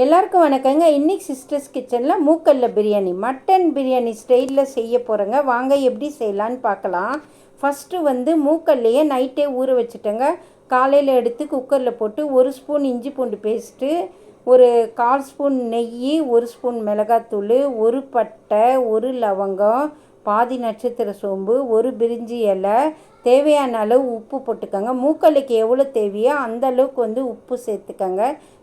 எல்லாருக்கும் வணக்கங்க. இன்னைக்கு சிஸ்டர்ஸ் கிச்சனில் மூக்கல்ல பிரியாணி மட்டன் பிரியாணி ஸ்டைலில் செய்ய போகிறேங்க வாங்க எப்படி செய்யலான்னு பார்க்கலாம். ஃபஸ்ட்டு வந்து மூக்கல்லையே நைட்டே ஊற வச்சுட்டேங்க. காலையில் எடுத்து குக்கரில் போட்டு ஒரு ஸ்பூன் இஞ்சி பூண்டு பேஸ்ட்டு ஒரு கால் ஸ்பூன் நெய் ஒரு ஸ்பூன் மிளகாத்தூள் ஒரு பட்டை ஒரு லவங்கம் பாதி நட்சத்திர சோம்பு ஒரு பிரிஞ்சி இலை தேவையான அளவு உப்பு போட்டுக்கோங்க. மூக்களுக்கு எவ்வளோ தேவையோ அந்த அளவுக்கு வந்து உப்பு சேர்த்துக்கோங்க.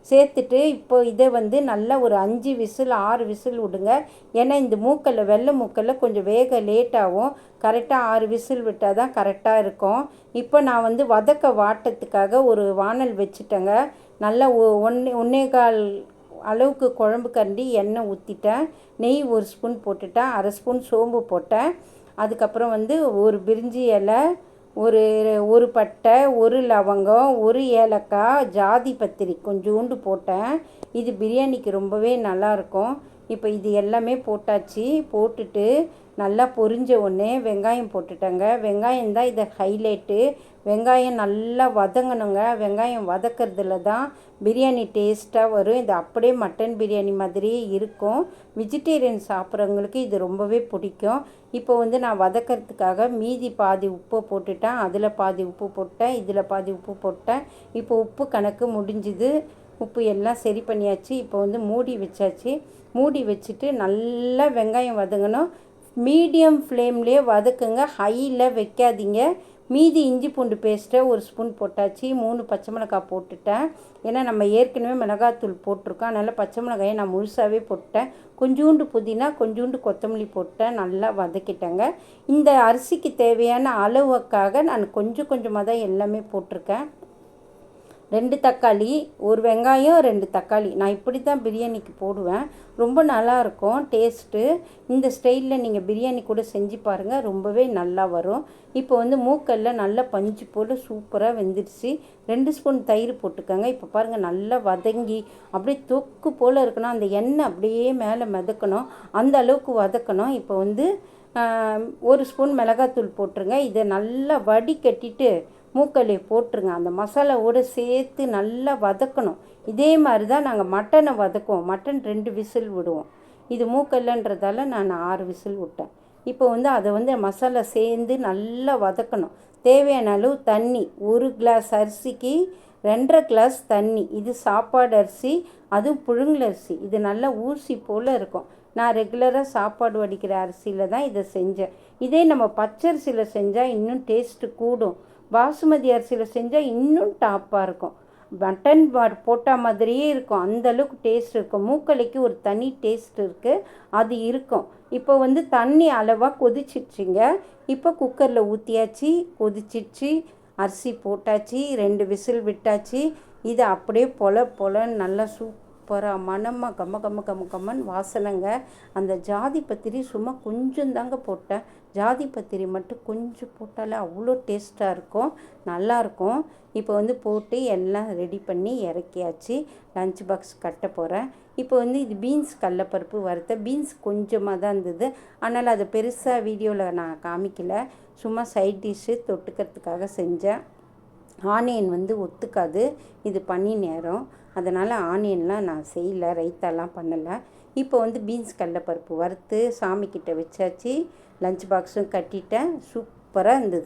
சேர்த்துட்டு இப்போ இதை வந்து நல்லா ஒரு அஞ்சு விசில் ஆறு விசில் விடுங்க. ஏன்னா இந்த மூக்கல் வெள்ளை மூக்கல்ல கொஞ்சம் வேக லேட்டாகும் கரெக்டாக ஆறு விசில் விட்டால் தான் கரெக்டாக இருக்கும். இப்போ நான் வந்து வதக்க வாட்டத்துக்காக ஒரு வானல் வச்சுட்டேங்க. நல்லா ஒன்னே ஒன்னே கால் அளவுக்கு குழம்பு கரண்டி எண்ணெய் ஊற்றிட்டேன் நெய் ஒரு ஸ்பூன் போட்டுட்டேன். அரை ஸ்பூன் சோம்பு போட்டேன். அதுக்கப்புறம் வந்து ஒரு பிரிஞ்சி இலை ஒரு ஒரு பட்டை ஒரு லவங்கம் ஒரு ஏலக்காய் ஜாதி பத்திரி கொஞ்சோண்டு போட்டேன். இது பிரியாணிக்கு ரொம்பவே நல்லாயிருக்கும் இப்போ இது எல்லாமே போட்டாச்சு. போட்டுட்டு நல்லா பொரிஞ்ச உடனே வெங்காயம் போட்டுட்டேங்க. வெங்காயம் தான் இதை ஹைலைட்டு வெங்காயம் நல்லா வதங்கணுங்க. வெங்காயம் வதக்கிறதுல தான் பிரியாணி டேஸ்ட்டாக வரும். இது அப்படியே மட்டன் பிரியாணி மாதிரியே இருக்கும். வெஜிடேரியன் சாப்பிட்றவங்களுக்கு இது ரொம்பவே பிடிக்கும். இப்போ வந்து நான் வதக்கிறதுக்காக மீதி பாதி உப்பை போட்டுட்டேன். அதில் பாதி உப்பு போட்டேன். இதில் பாதி உப்பு போட்டேன். இப்போ உப்பு கணக்கு முடிஞ்சுது. உப்பு எல்லாம் சரி பண்ணியாச்சு. இப்போ வந்து மூடி வச்சாச்சு. மூடி வச்சுட்டு நல்லா வெங்காயம் வதங்கணும். மீடியம் ஃப்ளேம்லேயே வதக்குங்க. ஹையில் வைக்காதீங்க. மீதி இஞ்சி பூண்டு பேஸ்ட்டை ஒரு ஸ்பூன் போட்டாச்சு. மூணு பச்சை மிளகாய் போட்டுட்டேன். ஏன்னா நம்ம ஏற்கனவே மிளகாத்தூள் போட்டிருக்கோம். அதனால் பச்சை மிளகாயை நான் முழுசாகவே போட்டேன் கொஞ்சோண்டு புதினா கொஞ்சோண்டு கொத்தமல்லி போட்டேன். நல்லா வதக்கிட்டேங்க. இந்த அரிசிக்கு தேவையான அளவுக்காக நான் கொஞ்சம் கொஞ்சமாக தான் எல்லாமே போட்டிருக்கேன். ரெண்டு தக்காளி ஒரு வெங்காயம் ரெண்டு தக்காளி. நான் இப்படி தான் பிரியாணிக்கு போடுவேன். ரொம்ப நல்லாயிருக்கும் டேஸ்ட்டு. இந்த ஸ்டைலில் நீங்கள் பிரியாணி கூட செஞ்சு பாருங்கள் ரொம்பவே நல்லா வரும். இப்போ வந்து மூக்கல்ல நல்லா பஞ்சு போல் சூப்பராக வெந்துடுச்சு. ரெண்டு ஸ்பூன் தயிர் போட்டுக்கோங்க. இப்போ பாருங்கள் நல்லா வதங்கி அப்படியே தொக்கு போல் இருக்கணும். அந்த எண்ணெய் அப்படியே மேலே மிதக்கணும். அந்த அளவுக்கு வதக்கணும். இப்போ வந்து ஒரு ஸ்பூன் மிளகாத்தூள் போட்டுருங்க. இதை நல்லா வடி மூக்கலே போட்டுருங்க. அந்த மசாலாவோடு சேர்த்து நல்லா வதக்கணும். இதே மாதிரி தான் நாங்கள் மட்டனை வதக்குவோம். மட்டன் ரெண்டு விசில் விடுவோம். இது மூக்கல்லன்றதால நான் ஆறு விசில் விட்டேன். இப்போ வந்து அதை வந்து மசாலா சேர்ந்து நல்லா வதக்கணும். தேவையான அளவு தண்ணி. ஒரு கிளாஸ் அரிசிக்கு ரெண்டரை கிளாஸ் தண்ணி. இது சாப்பாடு அரிசி அதுவும் புழுங்கல் அரிசி. இது நல்லா ஊசி போல் இருக்கும். நான் ரெகுலராக சாப்பாடு வடிக்கிற அரிசியில் தான் இதை செஞ்சேன். இதே நம்ம பச்சரிசியில் செஞ்சால் இன்னும் டேஸ்ட்டு கூடும். பாசுமதி அரிசியில் செஞ்சால் இன்னும் டாப்பாக இருக்கும். மட்டன் போட்டால் மாதிரியே இருக்கும். அந்தளவுக்கு டேஸ்ட் இருக்கும். மூக்கலைக்கு ஒரு தனி டேஸ்ட் இருக்குது அது இருக்கும். இப்போ வந்து தண்ணி அளவாக கொதிச்சிடுச்சிங்க. இப்போ குக்கரில் ஊற்றியாச்சு கொதிச்சிடுச்சு அரிசி போட்டாச்சு ரெண்டு விசில் விட்டாச்சு. இது அப்படியே பொல பொலன்னு நல்லா சூப் சூப்பராக மனமாக கம்ம கம்ம கம்ம கம்மன் வாசனைங்க. அந்த ஜாதி பத்திரி சும்மா கொஞ்சம் தாங்க போட்டேன். ஜாதி பத்திரி மட்டும் கொஞ்சம் போட்டாலே அவ்வளோ டேஸ்ட்டாக இருக்கும் நல்லாயிருக்கும் இப்போ வந்து போட்டு எல்லாம் ரெடி பண்ணி இறக்கியாச்சு. லஞ்ச் பாக்ஸ் கட்ட போகிறேன் இப்போ வந்து இது பீன்ஸ் கடலப்பருப்பு வறுத்த பீன்ஸ் கொஞ்சமாக தான் இருந்தது. ஆனால் அதை பெருசாக வீடியோவில் நான் காமிக்கல. சும்மா சைட் டிஷ்ஷு தொட்டுக்கிறதுக்காக செஞ்சேன். ஆனியன் வந்து ஒத்துக்காது. இது பண்ணி நேரம். அதனால் ஆனியன்லாம் நான் செய்யலை ரைத்தாலாம் பண்ணலை. இப்போ வந்து பீன்ஸ் கடலப்பருப்பு வறுத்து சாமிக்கிட்ட வச்சாச்சு. லஞ்ச் பாக்ஸும் கட்டிட்டேன். சூப்பராக இருந்தது.